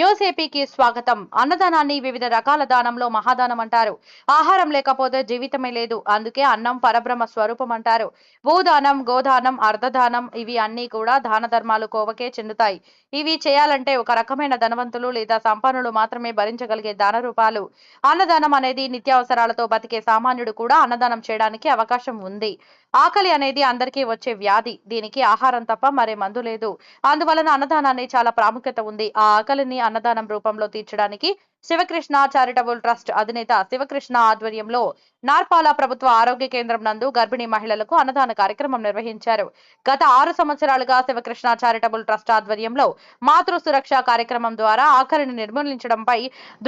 News ఏపీకి స్వాగతం. అన్నదానాన్ని వివిధ రకాల దానంలో మహాదానం అంటారు ఆహారం లేకపోతే జీవితమే లేదు. అందుకే అన్నం పరబ్రహ్మ స్వరూపం అంటారు. భూదానం గోదానం అర్ధదానం ఇవి అన్ని కూడా దాన ధర్మాలు కోవకే చెందుతాయి. ఇవి చేయాలంటే ఒక రకమైన ధనవంతులు లేదా సంపన్నులు మాత్రమే భరించగలిగే దాన రూపాలు. అన్నదానం అనేది నిత్యావసరాలతో బతికే సామాన్యుడు కూడా అన్నదానం చేయడానికి అవకాశం ఉంది. ఆకలి అనేది అందరికీ వచ్చే వ్యాధి. దీనికి ఆహారం తప్ప మరే మందు లేదు. అందువలన అన్నదానాన్ని చాలా ప్రాముఖ్యత ఉంది. ఆ ఆకలిని అన్నదానం రూపంలో తీర్చడానికి శివకృష్ణ చారిటబుల్ ట్రస్ట్ అధినేత శివకృష్ణ ఆధ్వర్యంలో నార్పాల ప్రభుత్వ ఆరోగ్య కేంద్రం నందు గర్భిణీ మహిళలకు అన్నదాన కార్యక్రమం నిర్వహించారు. గత ఆరు సంవత్సరాలుగా శివకృష్ణ చారిటబుల్ ట్రస్ట్ ఆధ్వర్యంలో మాతృ సురక్ష కార్యక్రమం ద్వారా ఆకలిని నిర్మూలించడంపై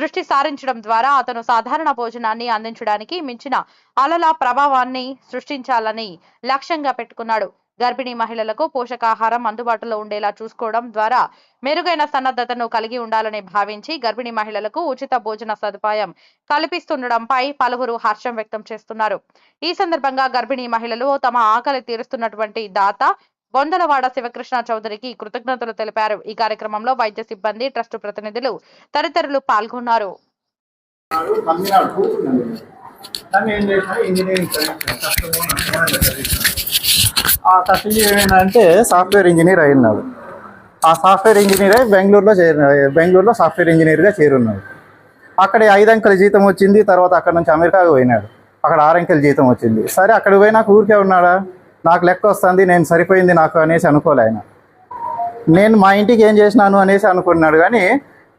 దృష్టి సారించడం ద్వారా అతను సాధారణ భోజనాన్ని అందించడానికి మించిన అలల ప్రభావాన్ని సృష్టించాలని లక్ష్యంగా పెట్టుకున్నాడు. గర్భిణీ మహిళలకు పోషకాహారం అందుబాటులో ఉండేలా చూసుకోవడం ద్వారా మెరుగైన సన్నద్ధతను కలిగి ఉండాలని భావించి గర్భిణీ మహిళలకు ఉచిత భోజన సదుపాయం కల్పిస్తుండడంపై పలువురు హర్షం వ్యక్తం చేస్తున్నారు. ఈ సందర్భంగా గర్భిణీ మహిళలు తమ ఆకలి తీరుస్తున్నటువంటి దాత బొందలవాడ శివకృష్ణ చౌదరికి కృతజ్ఞతలు తెలిపారు. ఈ కార్యక్రమంలో వైద్య సిబ్బంది ట్రస్ట్ ప్రతినిధులు తదితరులు పాల్గొన్నారు. తమిళనాడు ఏం ఇంజనీరింగ్ ఆ తల్లి ఏమైందంటే సాఫ్ట్వేర్ ఇంజనీర్ అయినాడు ఆ సాఫ్ట్వేర్ ఇంజనీర్ బెంగళూరులో చేరిన బెంగళూరులో సాఫ్ట్వేర్ ఇంజనీర్గా చేరున్నాడు. అక్కడ ఐదు అంకెల జీతం వచ్చింది తర్వాత అక్కడ నుంచి అమెరికాకు పోయినాడు. అక్కడ ఆరంకెల జీతం వచ్చింది. సరే అక్కడ పోయినాక ఊరికే ఉన్నాడా? నాకు లెక్క వస్తుంది నేను సరిపోయింది నాకు అనేసి అనుకోలే ఆయన. నేను మా ఇంటికి ఏం చేసినాను అనేసి అనుకున్నాడు కానీ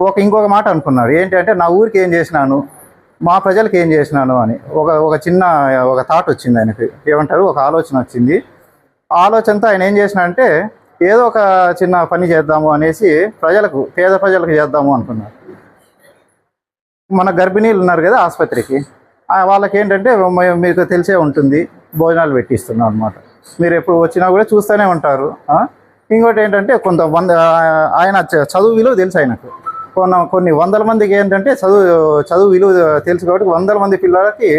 ఒక ఇంకొక మాట అనుకున్నాడు. ఏంటంటే నా ఊరికి ఏం చేసినాను? మా ప్రజలకు ఏం చేసినాను అని. ఒక ఒక చిన్న ఒక థాట్ వచ్చింది ఆయనకి. ఏమంటారు? ఒక ఆలోచన వచ్చింది. ఆలోచనతో ఆయన ఏం చేసినాడంటే ఏదో ఒక చిన్న పని చేద్దాము అనేసి ప్రజలకు పేద ప్రజలకు చేద్దాము అనుకున్నారు. మన గర్భిణీలు ఉన్నారు కదా ఆసుపత్రికి వాళ్ళకి ఏంటంటే మీకు తెలిసే ఉంటుంది భోజనాలు పెట్టిస్తున్నాం అనమాట మీరు ఎప్పుడు వచ్చినా కూడా చూస్తూనే ఉంటారు ఇంకోటి ఏంటంటే కొంత వంద ఆయన చదువు విలువ తెలుసు ఆయనకు. కొన్న కొన్ని వందల మందికి ఏంటంటే చదువు చదువు విలువ తెలుసు కాబట్టి వందల మంది పిల్లలకి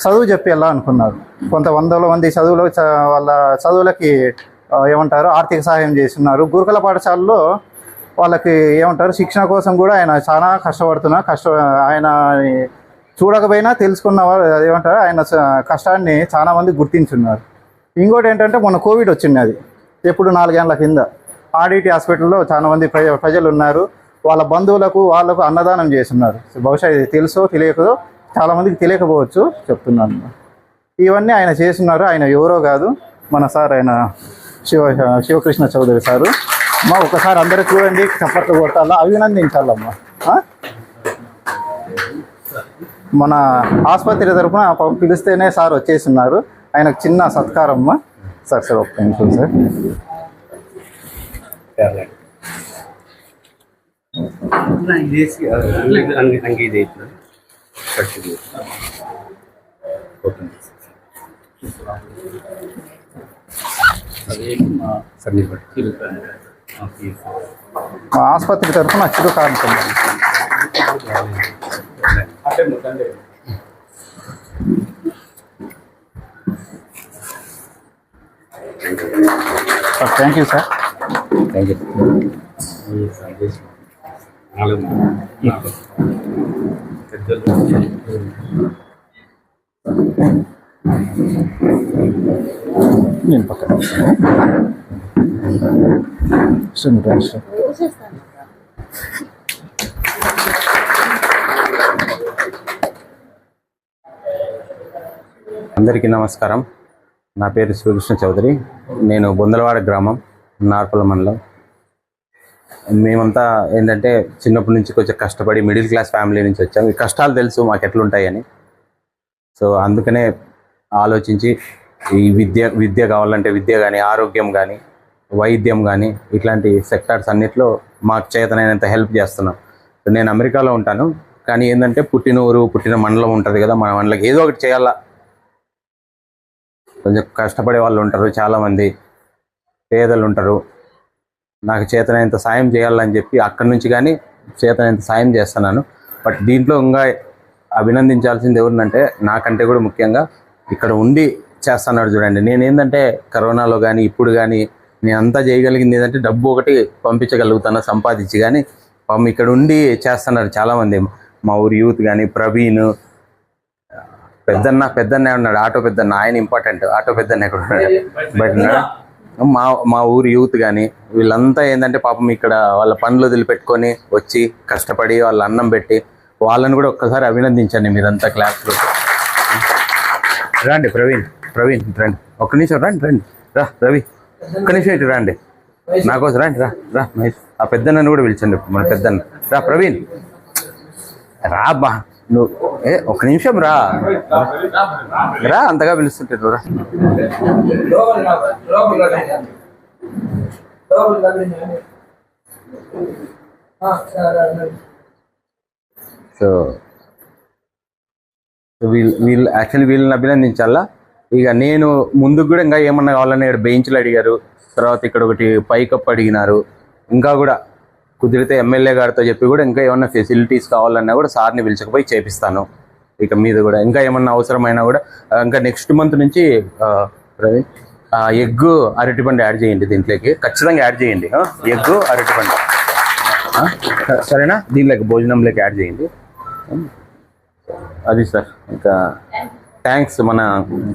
చదువు చెప్పేలా అనుకున్నారు? కొంత వందల మంది చదువులో చ- వాళ్ళ చదువులకి ఏమంటారు ఆర్థిక సహాయం చేస్తున్నారు. గురుకుల పాఠశాలలో వాళ్ళకి ఏమంటారు శిక్షణ కోసం కూడా ఆయన చాలా కష్టపడుతున్నా కష్ట ఆయన చూడకపోయినా తెలుసుకున్న ఏమంటారు ఆయన కష్టాన్ని చాలామంది గుర్తించున్నారు. ఇంకోటి ఏంటంటే మొన్న కోవిడ్ వచ్చింది అది. ఎప్పుడు నాలుగేళ్ళ కింద. ఆర్డిటి హాస్పిటల్లో చాలామంది ప్రజ ప్రజలు ఉన్నారు వాళ్ళ బంధువులకు వాళ్ళకు అన్నదానం చేస్తున్నారు. బహుశా ఇది తెలుసో తెలియకదో చాలా మందికి తెలియకపోవచ్చు చెప్తున్నాను. ఇవన్నీ ఆయన చేస్తున్నారు ఆయన ఎవరో కాదు మన సార్ ఆయన శివ శివకృష్ణ చౌదరి సారు. అమ్మా ఒకసారి అందరూ చూడండి చప్పట్లు కొట్టాలా? అభినందించాలమ్మా. మన ఆసుపత్రి తరఫున పిలిస్తేనే సార్ వచ్చేసిన్నారు ఆయనకు చిన్న సత్కారం అమ్మా. సార్ సార్ ఒక్క నిమిషం సార్. ಹಂಗೆ సర్టిఫికేట్ ఓకే ఆసుపత్రి తరఫున అచ్చుడు కానుకుంది thank you sir thank you నాలుగు నేను పక్కన అందరికీ నమస్కారం. నా పేరు శ్రీకృష్ణ చౌదరి. నేను బొందలవాడ గ్రామం నార్పల మండలం. మేమంతా ఏంటంటే చిన్నప్పటి నుంచి కొంచెం కష్టపడి మిడిల్ క్లాస్ ఫ్యామిలీ నుంచి వచ్చాము ఈ కష్టాలు తెలుసు మాకు ఎట్లుంటాయని. సో అందుకనే ఆలోచించి ఈ విద్య విద్య కావాలంటే విద్య కానీ ఆరోగ్యం కానీ వైద్యం కానీ ఇట్లాంటి సెక్టార్స్ అన్నిట్లో మాకు చేతనైనంత హెల్ప్ చేస్తున్నాం. నేను అమెరికాలో ఉంటాను. కానీ ఏంటంటే పుట్టిన ఊరు పుట్టిన మండలం ఉంటుంది కదా మన మండలకి ఏదో ఒకటి చేయాలా. కొంచెం కష్టపడే వాళ్ళు ఉంటారు చాలామంది. పేదలు ఉంటారు. నాకు చేతనైనంత సాయం చేయాలని చెప్పి అక్కడి నుంచి కానీ చేతనైనంత సాయం చేస్తున్నాను. బట్ దీంట్లో ఇంకా అభినందించాల్సింది ఎవరినంటే నాకంటే కూడా ముఖ్యంగా ఇక్కడ ఉండి చేస్తున్నాడు చూడండి. నేను ఏంటంటే కరోనాలో కానీ ఇప్పుడు కానీ నేను అంతా చేయగలిగింది ఏంటంటే డబ్బు ఒకటి పంపించగలుగుతాను సంపాదించి కానీ. పాపం ఇక్కడ ఉండి చేస్తున్నారు చాలా మంది మా ఊరి యూత్ కానీ ప్రవీణ్ పెద్దన్న పెద్దన్న ఉన్నాడు. ఆటో పెద్దన్న ఆయన ఇంపార్టెంట్ ఆటో పెద్దన్న ఎక్కడ ఉన్నాడు? ఉన్నాడా? మా మా ఊరు యూత్ కానీ వీళ్ళంతా ఏంటంటే పాపం ఇక్కడ వాళ్ళ పనులు వదిలిపెట్టుకొని వచ్చి కష్టపడి వాళ్ళ అన్నం పెట్టి వాళ్ళని కూడా ఒక్కసారి అభినందించండి మీరంతా క్లాస్లో రండి ప్రవీణ్ ప్రవీణ్ రండి. ఒక్క నిమిషం రండి రండి. రా రవి. ఒక్క నిమిషం ఇటు రండి. నాకోసం రండి రా రా మహేష్. ఆ పెద్దన్నని కూడా పిలిచండి మన పెద్దన్న. రా ప్రవీణ్. రాబా నువ్వు ఏ ఒక్క నిమిషం రా. రా అంతగా పిలుస్తుంటారు రా. సో వీళ్ళు వీళ్ళు యాక్చువల్లీ వీళ్ళని అభినందించాలా? ఇక నేను ముందుకు కూడా ఇంకా ఏమన్నా కావాలని ఇక్కడ బెంచ్లు అడిగారు. తర్వాత ఇక్కడ ఒకటి పైకప్ అడిగినారు. ఇంకా కూడా కుదిరితే ఎమ్మెల్యే గారితో చెప్పి కూడా ఇంకా ఏమన్నా ఫెసిలిటీస్ కావాలన్నా కూడా సార్ని పిలిచకపోయి చేపిస్తాను. ఇక మీద కూడా ఇంకా ఏమన్నా అవసరమైనా కూడా ఇంకా నెక్స్ట్ మంత్ నుంచి ప్రవీణ్ ఎగ్ అరటిపండు యాడ్ చేయండి దీంట్లోకి. ఖచ్చితంగా యాడ్ చేయండి. ఎగ్ అరటిపండు సరేనా? దీనిలోకి భోజనంలోకి యాడ్ చేయండి. అది సార్ ఇంకా థ్యాంక్స్ మన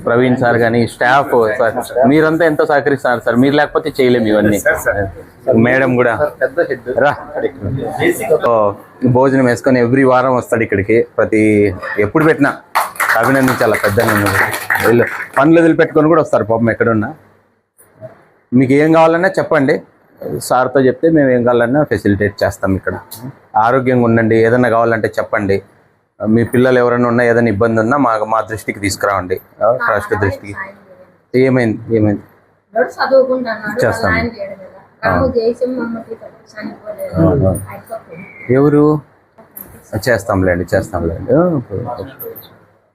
ప్రవీణ్ సార్ కానీ స్టాఫ్ సార్ మీరంతా ఎంతో సహకరిస్తున్నారు సార్. మీరు లేకపోతే చేయలేము ఇవన్నీ. మేడం కూడా. రా. భోజనం వేసుకొని ఎవ్రీ వారం వస్తాడు ఇక్కడికి. ప్రతి ఎప్పుడు పెట్టినా అభినందించాల పెద్ద వీళ్ళు పనులు వదిలిపెట్టుకొని కూడా వస్తారు పాపం ఎక్కడున్నా. మీకు ఏం కావాలన్నా చెప్పండి. సార్తో చెప్తే మేము ఏం కావాలన్నా ఫెసిలిటేట్ చేస్తాం ఇక్కడ. ఆరోగ్యంగా ఉండండి. ఏదైనా కావాలంటే చెప్పండి. మీ పిల్లలు ఎవరైనా ఉన్నా ఏదైనా ఇబ్బంది ఉన్నా మా మా దృష్టికి తీసుకురావండి. ట్రస్ట్ దృష్టికి. ఏమైంది? ఏమైంది? చేస్తాం. ఎవరు? చేస్తాంలేండి చేస్తాంలేండి.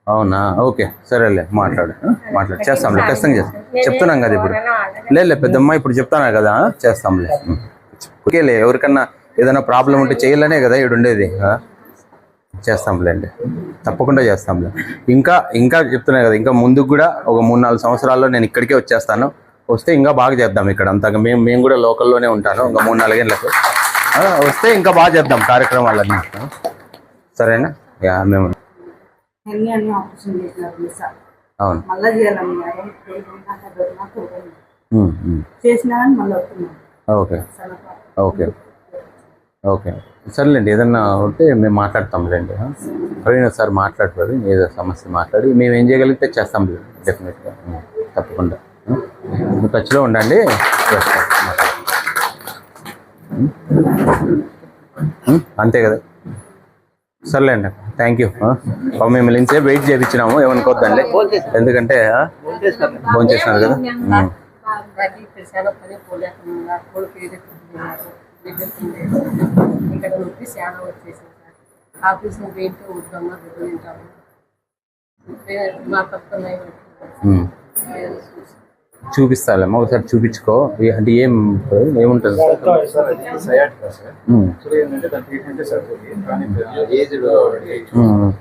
అవునా? ఓకే సరేలే మాట్లాడు. మాట్లాడు. చేస్తాంలే ఖచ్చితంగా చేస్తాం. చెప్తున్నాం కదా ఇప్పుడు. లేదు పెద్దమ్మ ఇప్పుడు చెప్తానా కదా. చేస్తాంలే. ఓకేలే ఎవరికన్నా ఏదైనా ప్రాబ్లం ఉంటే చేయాలనే కదా ఆ? చేస్తాంలేండి. తప్పకుండా చేస్తాంలే. ఇంకా ఇంకా చెప్తున్నా కదా ఇంకా ముందుకు కూడా ఒక మూడు నాలుగు సంవత్సరాల్లో నేను ఇక్కడికే వచ్చేస్తాను. వస్తే ఇంకా బాగా చేద్దాం ఇక్కడ అంతగా మేము మేము కూడా లోకల్లోనే ఉంటాను ఇంకా మూడు నాలుగేళ్ళకు వస్తే ఇంకా బాగా చేద్దాం కార్యక్రమాలన్నీ? సరేనా? యా మేము అవును. ఓకే. ఓకే. ఓకే. సర్లేండి ఏదన్నా ఉంటే మేము మాట్లాడతాంలేండి ప్రవీణ్ ఒకసారి మాట్లాడతారు ఏదో సమస్య మాట్లాడి మేము ఏం చేయగలిగితే చేస్తాం డెఫినెట్గా తప్పకుండా. టచ్లో ఉండండి. అంతే కదా. సర్లేండి థ్యాంక్ యూ మిమ్మల్ని ఇంతసేపు వెయిట్ చేయించినాము ఏమనుకోవద్దండి ఎందుకంటే ఫోన్ చేసినారు కదా. ఉమ్. ఇక్కడ నొప్పి చాలా వచ్చేసింది సార్ ఆఫీస్లో వెయిట్ వద్దమ్మా దెబ్బ తింటాము మా పక్కన చూపిస్తాలేమ్మా ఒకసారి చూపించుకో అంటే ఏం ఏముంటుంది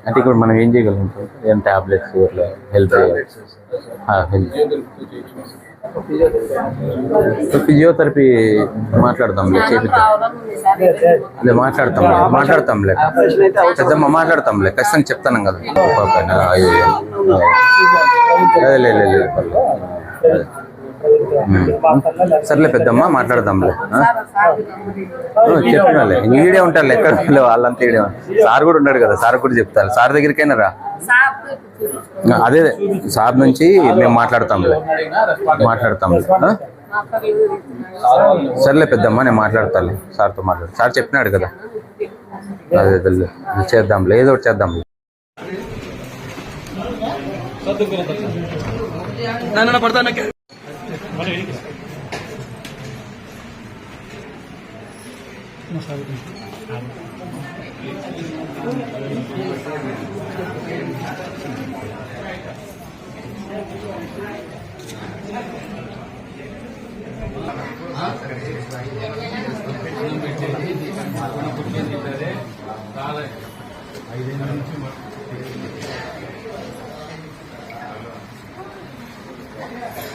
అంటే ఇప్పుడు మనం ఏం చేయగలుగుతాం ఏం టాబ్లెట్స్ ఇట్లా హెల్త్ ఫిజియోథెరపీ చేపిద్దాం అదే మాట్లాడతాంలే మాట్లాడతాంలే పెద్దమ్మ మాట్లాడతాంలే ఖచ్చితంగా చెప్తాను కదా లేదు లేదు. ఉమ్. సర్లే పెద్దమ్మా మాట్లాడదాంలే. చెప్తున్నాలే ఈడే ఉంటారు ఎక్కడ వాళ్ళంతా ఈడే సార్ కూడా ఉన్నాడు కదా సార్ కూడా చెప్తారు. సార్ దగ్గరికైనా రా. అదే సార్ నుంచి మేము మాట్లాడతాంలే. మాట్లాడతాంలే. సర్లే పెద్దమ్మా నేను మాట్లాడతాను సార్తో మాట్లాడు. సార్ చెప్పినాడు కదా. అదే చేద్దాం ఏదో ఒకటి చేద్దాం పడతాను Vale, No sabe Thank ah, you.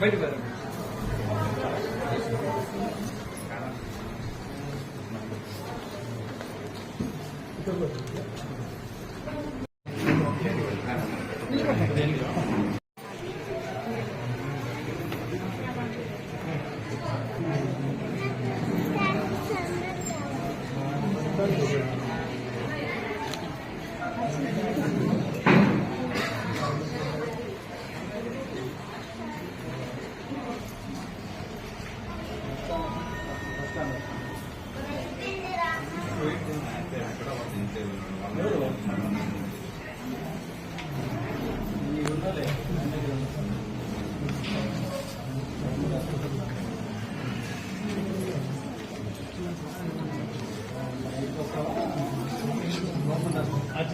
బయట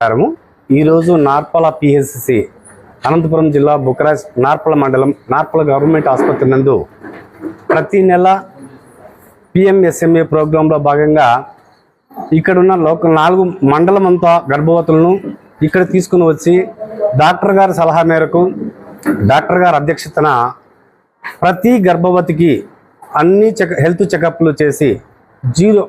నమస్కారము. ఈరోజు నార్పల పిహెచ్సి అనంతపురం జిల్లా బుకరాజ్ నార్పల మండలం నార్పల గవర్నమెంట్ ఆసుపత్రి నందు ప్రతి నెల పిఎంఎస్ఎంఏ ప్రోగ్రాంలో భాగంగా ఇక్కడున్న లోక నాలుగు మండలం అంతా గర్భవతులను ఇక్కడ తీసుకుని వచ్చి డాక్టర్ గారి సలహా మేరకు డాక్టర్ గారి అధ్యక్షతన ప్రతి గర్భవతికి అన్ని చెక్ హెల్త్ చెకప్లు చేసి జీరో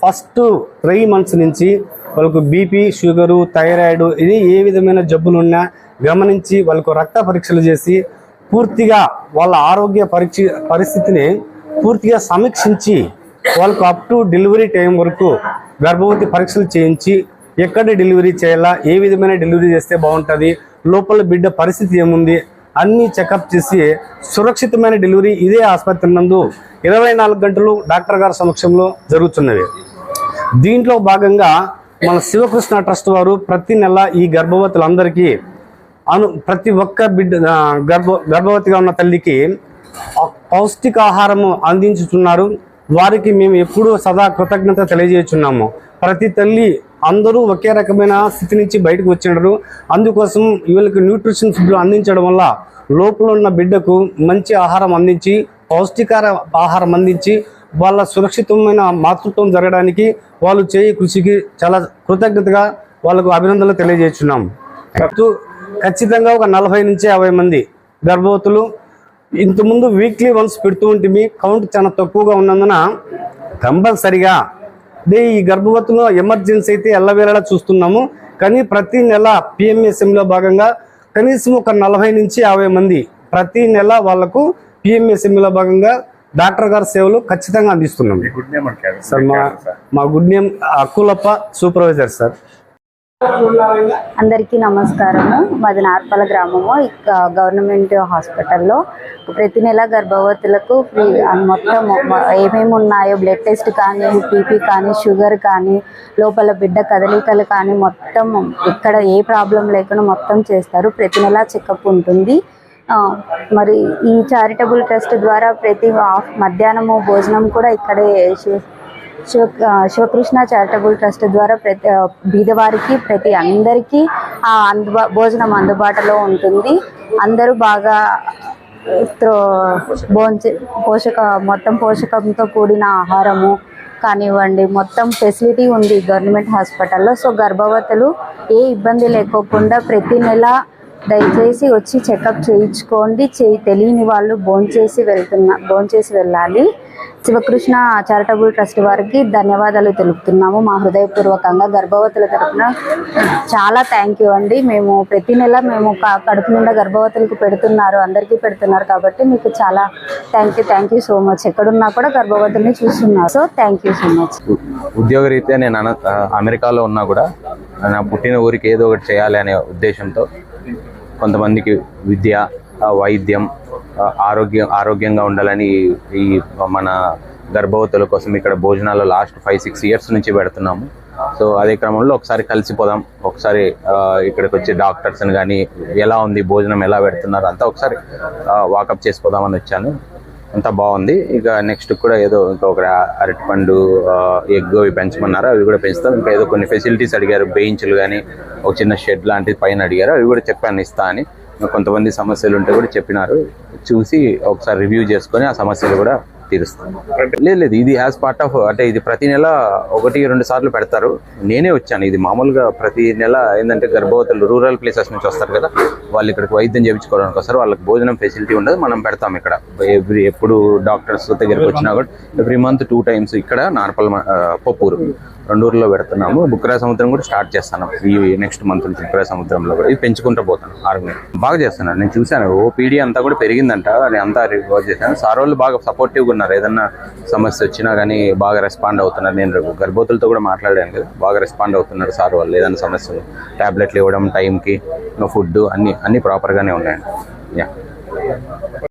ఫస్ట్ త్రీ మంత్స్ నుంచి వాళ్ళకు బీపీ షుగరు థైరాయిడ్ ఇది ఏ విధమైన జబ్బులు ఉన్నా గమనించి వాళ్ళకు రక్త పరీక్షలు చేసి పూర్తిగా వాళ్ళ ఆరోగ్య పరిచి పరిస్థితిని పూర్తిగా సమీక్షించి వాళ్ళకు అప్ టు డెలివరీ టైం వరకు గర్భవతి పరీక్షలు చేయించి ఎక్కడ డెలివరీ చేయాలా ఏ విధమైన డెలివరీ చేస్తే బాగుంటుంది లోపల బిడ్డ పరిస్థితి ఏముంది అన్ని చెకప్ చేసి సురక్షితమైన డెలివరీ ఇదే ఆసుపత్రి నందు ఇరవై నాలుగు గంటలు డాక్టర్ గారి సమక్షంలో జరుగుతున్నవి. దీంట్లో భాగంగా మన శివకృష్ణ ట్రస్ట్ వారు ప్రతి నెల ఈ గర్భవతులందరికీ అను ప్రతి ఒక్క బిడ్డ గర్భ గర్భవతిగా ఉన్న తల్లికి పౌష్టికాహారము అందించుతున్నారు వారికి మేము ఎప్పుడూ సదా కృతజ్ఞత తెలియజేస్తున్నాము ప్రతి తల్లి అందరూ ఒకే రకమైన స్థితి నుంచి బయటకు వచ్చినారు. అందుకోసం వీళ్ళకి న్యూట్రిషన్ ఫుడ్ అందించడం వల్ల లోపల ఉన్న బిడ్డకు మంచి ఆహారం అందించి పౌష్టికార ఆహారం అందించి వాళ్ళ సురక్షితమైన మాతృత్వం జరగడానికి వాళ్ళు చేయ కృషికి చాలా కృతజ్ఞతగా వాళ్ళకు అభినందనలు తెలియజేస్తున్నాం ఖచ్చితంగా ఒక నలభై నుంచి యాభై మంది గర్భవతులు. ఇంతకుముందు వీక్లీ వన్స్ పెడుతూ ఉంటుంది కౌంట్ చాలా తక్కువగా ఉన్నందున కంపల్సరిగా అదే ఈ గర్భవతులు ఎమర్జెన్సీ అయితే ఎల్లవేళలా చూస్తున్నాము. కానీ ప్రతి నెల పిఎంఎస్ఎంలో భాగంగా కనీసం ఒక నలభై నుంచి యాభై మంది ప్రతి నెల వాళ్ళకు పిఎంఎస్ఎంలో భాగంగా డాక్టర్ గారి సేవలు ఖచ్చితంగా అందిస్తున్నాం సార్ మా మా good name Akkulappa supervisor sir. అందరికీ నమస్కారము. మాది నార్పల గ్రామము. గవర్నమెంట్ హాస్పిటల్లో ప్రతి నెల గర్భవతులకు ఫ్రీ మొత్తం ఏమేమి ఉన్నాయో బ్లడ్ టెస్ట్ కానీ బీపీ కానీ షుగర్ కానీ లోపల బిడ్డ కదలికలు కానీ మొత్తం ఇక్కడ ఏ ప్రాబ్లం లేకుండా మొత్తం చేస్తారు. ప్రతి నెల చెకప్ ఉంటుంది. మరి ఈ చారిటబుల్ ట్రస్ట్ ద్వారా ప్రతి మధ్యాహ్నము భోజనం కూడా ఇక్కడే శివ- శివకృష్ణ చారిటబుల్ ట్రస్ట్ ద్వారా ప్రతి బీదవారికి ప్రతి అందరికీ ఆ అందుబా భోజనం అందుబాటులో ఉంటుంది. అందరూ బాగా భోంచే పోషక మొత్తం పోషకంతో కూడిన ఆహారము కానివ్వండి మొత్తం ఫెసిలిటీ ఉంది గవర్నమెంట్ హాస్పిటల్లో. సో గర్భవతులు ఏ ఇబ్బంది లేకోకుండా ప్రతి నెల దయచేసి వచ్చి చెకప్ చేయించుకోండి. చేయి తెలియని వాళ్ళు భోంచేసి వెళ్తున్నా భోంచేసి వెళ్ళాలి. శివకృష్ణ చారిటబుల్ ట్రస్ట్ వారికి ధన్యవాదాలు తెలుపుతున్నాము. మా హృదయపూర్వకంగా గర్భవతుల తరపున చాలా థ్యాంక్ యూ అండి. మేము ప్రతి నెల మేము కడుపు నిండా గర్భవతులకు పెడుతున్నారు. అందరికీ పెడుతున్నారు కాబట్టి మీకు చాలా thank you thank you so much. ఎక్కడున్నా కూడా గర్భవతుల్ని చూస్తున్నారు. So thank you so much. ఉద్యోగ ఉద్యోగరీత్యా నేను అమెరికాలో ఉన్నా కూడా నా పుట్టిన ఊరికి ఏదో ఒకటి చేయాలి అనే ఉద్దేశంతో కొంతమందికి విద్య వైద్యం ఆరోగ్యం ఆరోగ్యంగా ఉండాలని ఈ- మన గర్భవతుల కోసం ఇక్కడ భోజనాలు లాస్ట్ ఫైవ్ సిక్స్ ఇయర్స్ నుంచి పెడుతున్నాము. సో అదే క్రమంలో ఒకసారి కలిసిపోదాం ఒకసారి ఇక్కడికి వచ్చి డాక్టర్స్ని కానీ ఎలా ఉంది భోజనం ఎలా పెడుతున్నారు అంతా ఒకసారి వాకప్ చేసుకోదామని వచ్చాను. అంతా బాగుంది. ఇక నెక్స్ట్ కూడా ఏదో ఇంకా ఒక అరటిపండు ఎగ్ అవి పెంచమన్నారు. అవి కూడా పెంచుతాం. ఇంకా ఏదో కొన్ని ఫెసిలిటీస్ అడిగారు. బెయించ్లు కానీ ఒక చిన్న షెడ్ లాంటిది పైన అడిగారు. అవి కూడా చెప్పాను ఇస్తా అని. కొంతమంది సమస్యలు ఉంటే కూడా చెప్పినారు. చూసి ఒకసారి రివ్యూ చేసుకొని ఆ సమస్యలు కూడా తీరుస్తాను. లేదు లేదు ఇది యాజ్ పార్ట్ ఆఫ్ అంటే ఇది ప్రతి నెల ఒకటి రెండు సార్లు పెడతారు. నేనే వచ్చాను. ఇది మామూలుగా ప్రతి నెల ఏంటంటే గర్భవతులు రూరల్ ప్లేసెస్ నుంచి వస్తారు కదా వాళ్ళు ఇక్కడికి వైద్యం చేయించుకోవడానికి వస్తారు. వాళ్ళకి భోజనం ఫెసిలిటీ ఉండదు. మనం పెడతాం ఇక్కడ. ఎవ్రీ ఎప్పుడు డాక్టర్స్ దగ్గరికి వచ్చినా కూడా ఎవ్రీ మంత్ టూ టైమ్స్ ఇక్కడ నార్పల్ పప్పూరు. రెండు పెడుతున్నాము. బుక్రా సముద్రం కూడా స్టార్ట్ చేస్తాను. ఈ నెక్స్ట్ మంత్ నుంచి బుక్రా సముద్రంలో కూడా. ఇది పెంచుకుంటూ పోతాను ఆర్గనైజ్ బాగా చేస్తున్నాను. నేను చూశాను. ఓపీడీ అంతా కూడా పెరిగిందంట. నేను అంతా రిపోర్ట్ చేశాను. సార్ వాళ్ళు బాగా సపోర్టివ్గా ఉన్నారు. ఏదన్నా సమస్య వచ్చినా కానీ బాగా రెస్పాండ్ అవుతున్నారు. నేను గర్భవతులతో కూడా మాట్లాడాను కదా. బాగా రెస్పాండ్ అవుతున్నారు సార్ వాళ్ళు. ఏదైనా సమస్యలు టాబ్లెట్లు ఇవ్వడం టైంకి ఫుడ్ అన్ని అన్ని ప్రాపర్గానే ఉన్నాయండి యా